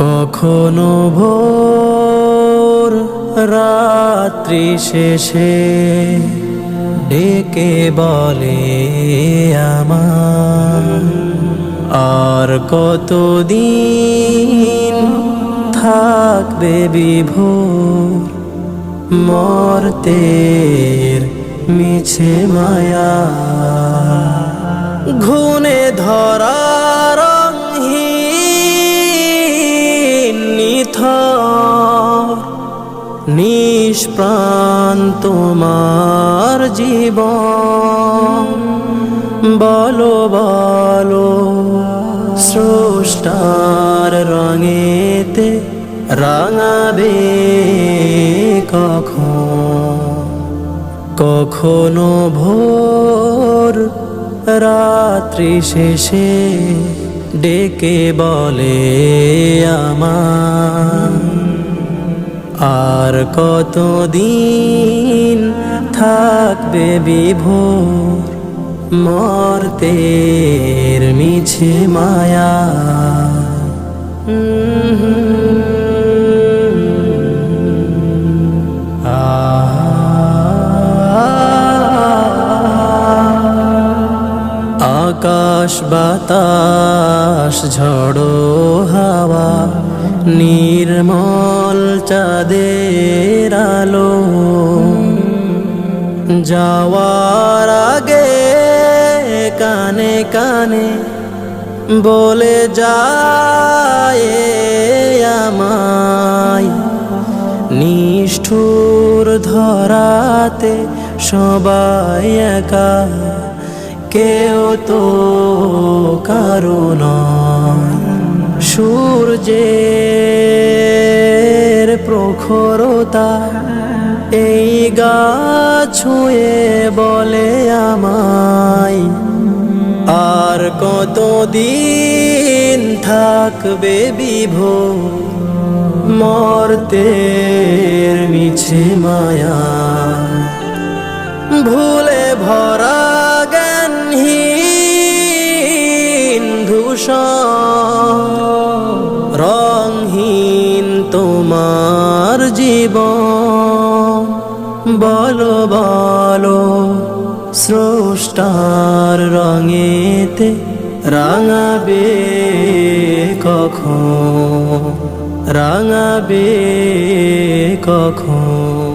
কখনো ভোর রাত্রি শেষে ডেকে বলে আমার, আর কতদিন থাকবে বিভোর মর্তের মিছে মায়া? ঘুনে ধরা নিষ্প্রাণ তোমার জীবন। বলো বলো, স্রষ্টার রঙেতে রাঙাবে কখন? কখনো ভোর রাত্রি শেষে ডেকে বলে আমার আর কতদিন থাকবে বিভোর মর্তের মিছে মায়া? আকাশ বাতাস ঝড়ো হাওয়া নির্মল চাঁদের আলো। যাওয়ার আগে কানে কানে বলে যায় আমায়, নিষ্ঠুর ধরাতে সবাই একা, কেউ তো কারণ সূর্যের প্রখরতা এই গাছ ছুঁয়ে বলে আমায়, আর কতদিন থাকবে বিভোর মর্তের মিছে মায়া? ভুলে ভরা জ্ঞানহীন ধূসর, রংহীন তোমার জীবন বলো বলো স্রষ্টার রঙেতে রাঙাবে কখন? রাঙাবে কখন?